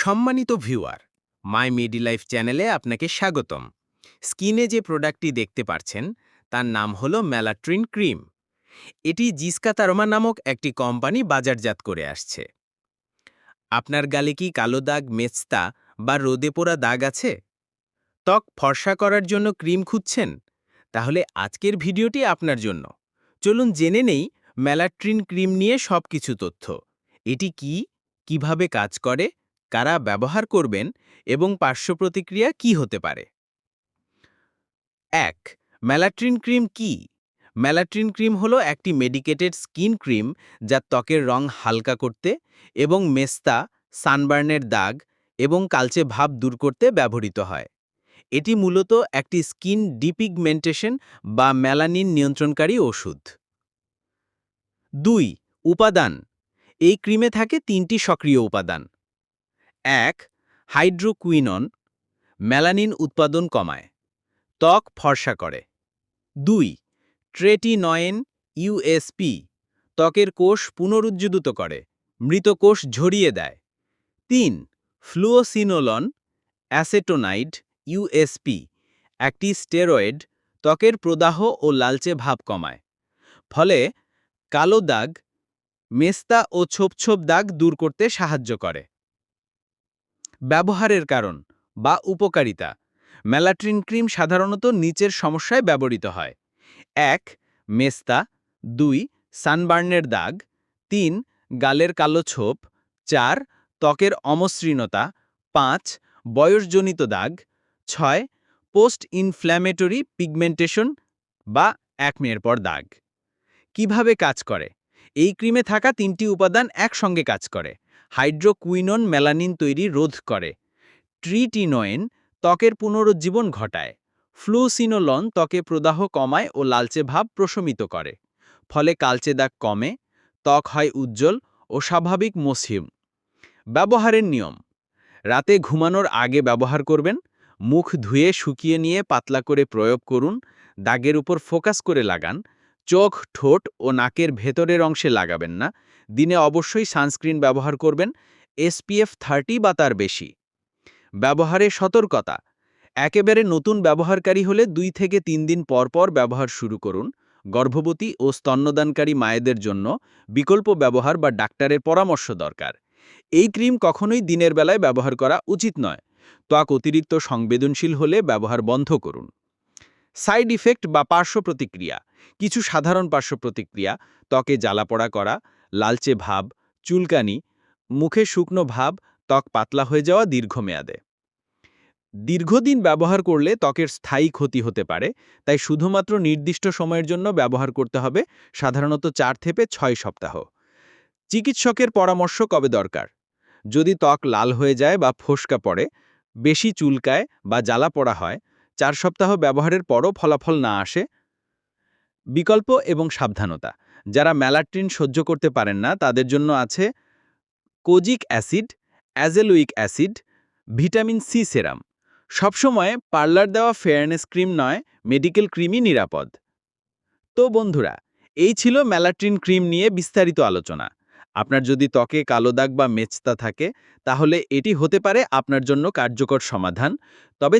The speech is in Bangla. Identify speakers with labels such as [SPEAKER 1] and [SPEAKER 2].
[SPEAKER 1] সম্মানিত ভিউয়ার, মাই মিডি লাইফ চ্যানেলে আপনাকে স্বাগতম। স্কিনে যে প্রোডাক্টটি দেখতে পাচ্ছেন তার নাম হল ম্যালাট্রিন ক্রিম। এটি জিসকা তারমা নামক একটি কোম্পানি বাজারজাত করে আসছে। আপনার গালে কি কালো দাগ মেচতা বা রোদে পোড়া দাগ আছে? ত্বক ফর্সা করার জন্য ক্রিম খুঁজছেন? তাহলে আজকের ভিডিওটি আপনার জন্য। চলুন জেনে নেই ম্যালাট্রিন ক্রিম নিয়ে সব কিছু তথ্য। এটি কি? কীভাবে কাজ করে? কারা ব্যবহার করবেন এবং পার্শ্ব প্রতিক্রিয়া কি হতে পারে? এক ম্যালাট্রিন ক্রিম কি? ম্যালাট্রিন ক্রিম হলো একটি মেডিকেটেড স্কিন ক্রিম যা ত্বকের রং হালকা করতে এবং মেস্তা, সানবার্নের দাগ এবং কালচে ভাব দূর করতে ব্যবহৃত হয়। এটি মূলত একটি স্কিন ডিপিগমেন্টেশন বা ম্যালানিন নিয়ন্ত্রণকারী ওষুধ। দুই, উপাদান। এই ক্রিমে থাকে তিনটি সক্রিয় উপাদান। এক, হাইড্রোকুইনন মেলানিন উৎপাদন কমায়, ত্বক ফর্সা করে। দুই, ট্রেটিনয়েন ইউএসপি ত্বকের কোষ পুনরুজ্জীবিত করে, মৃত কোষ ঝরিয়ে দেয়। তিন, ফ্লুওসিনোলন অ্যাসেটোনাইড ইউএসপি একটি স্টেরয়েড ত্বকের প্রদাহ ও লালচে ভাব কমায়। ফলে কালো দাগ, মেস্তা ও ছোপ ছোপ দাগ দূর করতে সাহায্য করে। ব্যবহারের কারণ বা উপকারিতা। ম্যালাট্রিন ক্রিম সাধারণত নিচের সমস্যায় ব্যবহৃত হয়। এক, মেস্তা। দুই, সানবার্নের দাগ। তিন, গালের কালো ছোপ। চার, ত্বকের অমসৃণতা। পাঁচ, বয়সজনিত দাগ। ছয় পোস্ট ইনফ্ল্যামেটরি পিগমেন্টেশন বা একমের পর দাগ। কীভাবে কাজ করে? এই ক্রিমে থাকা তিনটি উপাদান একসঙ্গে কাজ করে। হাইড্রোকুইনন মেলানিন তৈরি রোধ করে। ট্রিটিনোয়েন ত্বকের পুনরুজ্জীবন ঘটায়। ফ্লুসিনোলন ত্বকে প্রদাহ কমায় ও লালচে ভাব প্রশমিত করে। ফলে কালচে দাগ কমে, ত্বক হয় উজ্জ্বল ও স্বাভাবিক মসৃণ। ব্যবহারের নিয়ম। রাতে ঘুমানোর আগে ব্যবহার করবেন, মুখ ধুয়ে শুকিয়ে নিয়ে পাতলা করে প্রয়োগ করুন, দাগের উপর ফোকাস করে লাগান চোখ, ঠোঁট ও নাকের ভেতরের অংশে লাগাবেন না। দিনে অবশ্যই সানস্ক্রিন ব্যবহার করবেন, এসপিএফ থার্টি বা তার বেশি। ব্যবহারে সতর্কতা। একেবারে নতুন ব্যবহারকারী হলে দুই থেকে তিন দিন পর পর ব্যবহার শুরু করুন। গর্ভবতী ও স্তন্যদানকারী মায়েদের জন্য বিকল্প ব্যবহার বা ডাক্তারের পরামর্শ দরকার। এই ক্রিম কখনোই দিনের বেলায় ব্যবহার করা উচিত নয়। ত্বক অতিরিক্ত সংবেদনশীল হলে ব্যবহার বন্ধ করুন। সাইড ইফেক্ট বা পার্শ্ব প্রতিক্রিয়া। কিছু সাধারণ পার্শ্ব প্রতিক্রিয়া, ত্বকে জ্বালাপড়া করা, লালচে ভাব, চুলকানি, মুখে শুকনো ভাব, ত্বক পাতলা হয়ে যাওয়া দীর্ঘমেয়াদে। দীর্ঘদিন ব্যবহার করলে ত্বকের স্থায়ী ক্ষতি হতে পারে, তাই শুধুমাত্র নির্দিষ্ট সময়ের জন্য ব্যবহার করতে হবে, সাধারণত চার থেকে ছয় সপ্তাহ। চিকিৎসকের পরামর্শ কবে দরকার? যদি ত্বক লাল হয়ে যায় বা ফোসকা পড়ে, বেশি চুলকায় বা জ্বালা পড়া হয়, চার সপ্তাহ ব্যবহারের পরও ফলাফল না আসে বিকল্প এবং সাবধানতা। যারা ম্যালাট্রিন সহ্য করতে পারেন না, তাদের জন্য আছে kojic acid, azelaic acid, vitamin C serum. সবসময় পার্লার দেওয়া ফেয়ারনেস ক্রিম নয়, মেডিকেল ক্রিমই নিরাপদ। তো বন্ধুরা, এই ছিল ম্যালাট্রিন ক্রিম নিয়ে বিস্তারিত আলোচনা। আপনার যদি ত্বকে কালো দাগ বা মেচতা থাকে, তাহলে এটি হতে পারে আপনার জন্য কার্যকর সমাধান। তবে